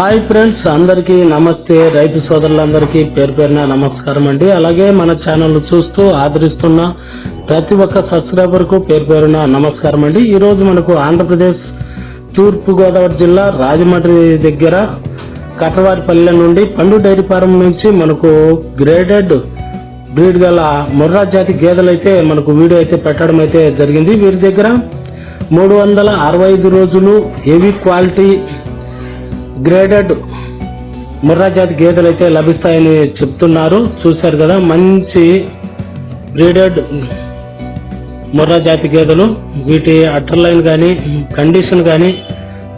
Hi friends అందరికీ నమస్తే. రైతు సోదరులందరికీ పేరు పేరున నమస్కారం అండి. అలాగే మన ఛానల్ చూస్తూ ఆదరిస్తున్న ప్రతి ఒక్క సబ్స్క్రైబర్కు పేరు పేరున నమస్కారం అండి. ఈరోజు మనకు ఆంధ్రప్రదేశ్ తూర్పుగోదావరి జిల్లా రాజమండ్రి దగ్గర కట్టవారిపల్లె నుండి పండు డైరీ ఫారం నుంచి మనకు గ్రేడెడ్ బ్రీడ్ గల ముర్రా జాతి గేదెలు అయితే మనకు వీడియో అయితే పెట్టడం అయితే జరిగింది. వీరి దగ్గర మూడు వందల అరవై ఐదు రోజులు హెవీ క్వాలిటీ గ్రేడెడ్ ముర్రా జాతి గేదెలు అయితే లభిస్తాయని చెప్తున్నారు. చూశారు కదా మంచి బ్రీడెడ్ ముర్రా జాతి గేదెలు. వీటి అటర్ లైన్ కానీ కండిషన్ కానీ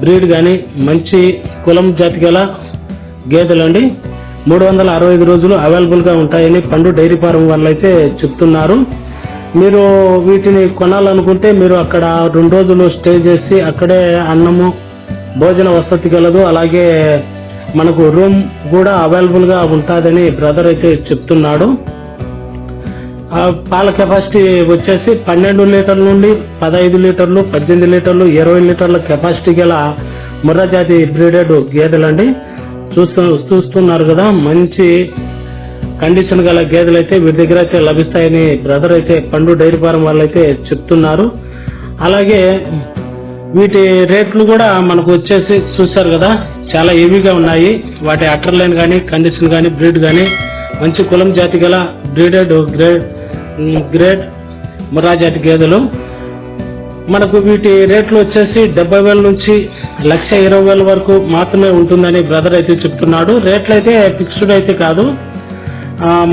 బ్రీడ్ కానీ మంచి కులం జాతి గల గేదెలు అండి. మూడు వందల అరవై ఐదు రోజులు అవైలబుల్గా ఉంటాయని పండు డైరీ ఫారం వాళ్ళు అయితే చెప్తున్నారు. మీరు వీటిని కొనాలనుకుంటే మీరు అక్కడ రెండు రోజులు స్టే చేసి అక్కడే అన్నము భోజన వసతి కలదు అలాగే మనకు రూమ్ కూడా అవైలబుల్గా ఉంటుందని బ్రదర్ అయితే చెప్తున్నాడు. ఆ పాల కెపాసిటీ వచ్చేసి పన్నెండు లీటర్ల నుండి పదహైదు లీటర్లు పద్దెనిమిది లీటర్లు ఇరవై లీటర్ల కెపాసిటీ గల ముర్రజాతి బ్రీడెడ్ గేదెలండి. చూస్తూ చూస్తున్నారు కదా మంచి కండిషన్ గల గేదెలు అయితే వీరి దగ్గర అయితే లభిస్తాయని బ్రదర్ అయితే పండు డైరీ ఫారం వాళ్ళు అయితే చెప్తున్నారు. అలాగే వీటి రేట్లు కూడా మనకు వచ్చేసి చూసారు కదా చాలా హెవీగా ఉన్నాయి. వాటి అటర్ లైన్ కానీ కండిషన్ కానీ బ్రీడ్ కానీ మంచి కులం జాతి గల బ్రీడెడ్ గ్రేడ్ గ్రేడ్ ముర్రా జాతి గేదెలు. మనకు వీటి రేట్లు వచ్చేసి డెబ్బై వేల నుంచి లక్ష ఇరవై వేల వరకు మాత్రమే ఉంటుందని బ్రదర్ అయితే చెప్తున్నాడు. రేట్లు అయితే ఫిక్స్డ్ అయితే కాదు.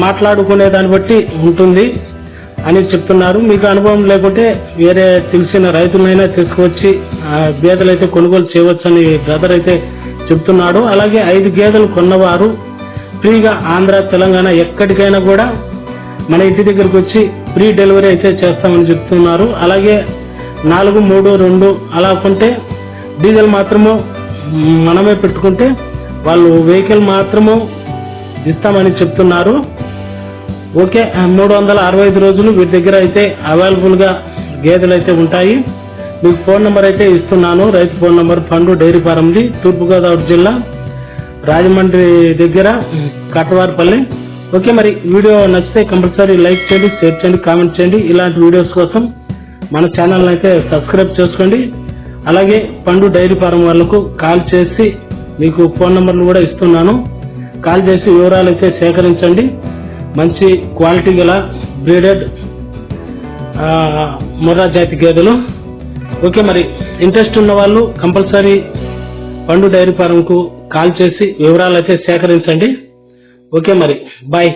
మాట్లాడుకునే దాన్ని బట్టి ఉంటుంది. అని చెప్తున్నారు. మీకు అనుభవం లేకుంటే వేరే తెలిసిన రైతులైనా తీసుకువచ్చి ఆ, గేదెలు అయితే కొనుగోలు చేయవచ్చని బ్రదర్ అయితే చెప్తున్నాడు. అలాగే ఐదు గేదెలు కొన్నవారు ఫ్రీగా ఆంధ్ర తెలంగాణ ఎక్కడికైనా కూడా మన ఇంటి దగ్గరకు వచ్చి ఫ్రీ డెలివరీ అయితే చేస్తామని చెప్తున్నారు. అలాగే నాలుగు మూడు రెండు అలా కొంటే డీజిల్ మాత్రము మనమే పెట్టుకుంటే వాళ్ళు వెహికల్ మాత్రము ఇస్తామని చెప్తున్నారు. ఓకే మూడు వందల అరవై ఐదు రోజులు వీరి దగ్గర అయితే అవైలబుల్గా గేదెలు అయితే ఉంటాయి. మీకు ఫోన్ నెంబర్ అయితే ఇస్తున్నాను. రైతు ఫోన్ నెంబర్ పండు డైరీ ఫారంది తూర్పుగోదావరి జిల్లా రాజమండ్రి దగ్గర కటవారిపల్లి. ఓకే మరి వీడియో నచ్చితే కంపల్సరీ లైక్ చేయండి షేర్ చేయండి కామెంట్ చేయండి. ఇలాంటి వీడియోస్ కోసం మన ఛానల్ని అయితే సబ్స్క్రైబ్ చేసుకోండి. అలాగే పండు డైరీ ఫారం వాళ్ళకు కాల్ చేసి మీకు ఫోన్ నెంబర్లు కూడా ఇస్తున్నాను. కాల్ చేసి వివరాలు అయితే సేకరించండి. మంచి క్వాలిటీ గల బ్రీడెడ్ ముర్రా జాతి గేదెలు. ఓకే మరి ఇంట్రెస్ట్ ఉన్న వాళ్ళు కంపల్సరీ పండు డైరీ ఫారంకు కాల్ చేసి వివరాలు అయితే సేకరించండి. ఓకే మరి బాయ్.